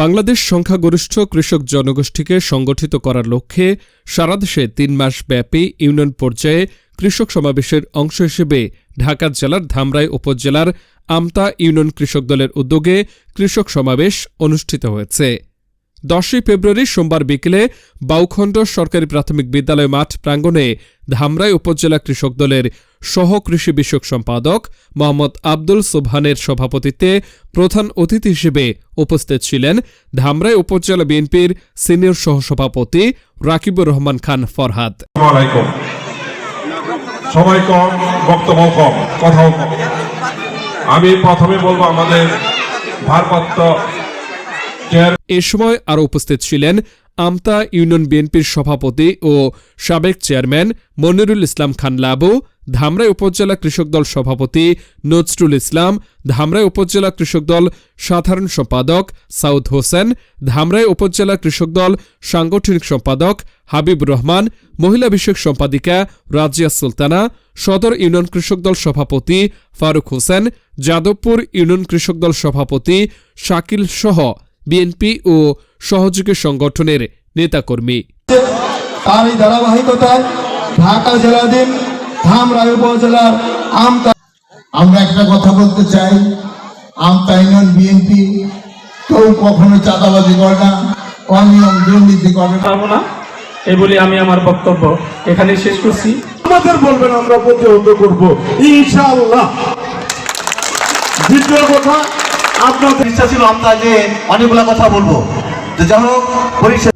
বাংলাদেশ সংখ্যাগরিষ্ঠ কৃষক জনগোষ্ঠীকে সংগঠিত করার লক্ষ্যে সারা দেশে তিন মাস ব্যাপী ইউনিয়ন পর্যায়ে কৃষক সমাবেশের অংশ হিসেবে ঢাকা জেলার ধামরাই উপজেলার আমতা ইউনিয়ন কৃষক দলের উদ্যোগে কৃষক সমাবেশ অনুষ্ঠিত হয়েছে। দশই ফেব্রুয়ারি সোমবার বিকেলে বাউখণ্ড সরকারি প্রাথমিক বিদ্যালয় মাঠ প্রাঙ্গণে ধামরাই উপজেলা কৃষক দলের সহ কৃষি বিষয়ক সম্পাদক মোহাম্মদ আব্দুল সোবহানের সভাপতিত্বে প্রধান অতিথি হিসেবে উপস্থিত ছিলেন ধামরাই উপজেলা বিএনপির সিনিয়র সহসভাপতি রাকিবুর রহমান খান ফরহাদ। আমি প্রথমে বলব আমাদের ভারপ্রাপ্ত এ সময় আরও উপস্থিত ছিলেন আমতা ইউনিয়ন বিএনপির সভাপতি ও সাবেক চেয়ারম্যান মনিরুল ইসলাম খান লাবু, ধামরাই উপজেলা কৃষক দল সভাপতি নজরুল ইসলাম, ধামরাই উপজেলা কৃষক দল সাধারণ সম্পাদক সাউদ হোসেন, ধামরাই উপজেলা কৃষক দল সাংগঠনিক সম্পাদক হাবিব রহমান, মহিলা বিষয়ক সম্পাদিকা রাজিয়া সুলতানা, সদর ইউনিয়ন কৃষক দল সভাপতি ফারুক হোসেন, যাদবপুর ইউনিয়ন কৃষক দল সভাপতি শাকিল সহ বিএনপি ও সহযোগী সংগঠনের নেতাকর্মী। তার ধারাবাহিকতায় ঢাকা জেলাধীন ধামরাই উপজেলার আমতা আমরা একটা কথা বলতে চাই। আমতা ইউনিয়ন বিএনপি কেউ কখনো চাঁদাবাজি করে না অনিয়ম দুর্নীতি করে না। পারব না এই বলে আমি আমার বক্তব্য এখানে শেষ করছি। আমাদের বলবেন আমরা প্রতিহত করব। ইনশাআল্লাহ। দ্বিতীয় কথা আপনাদের ইচ্ছা ছিল আমরা যে অনেকগুলা কথা বলব। তো যাই হোক পরিশেষে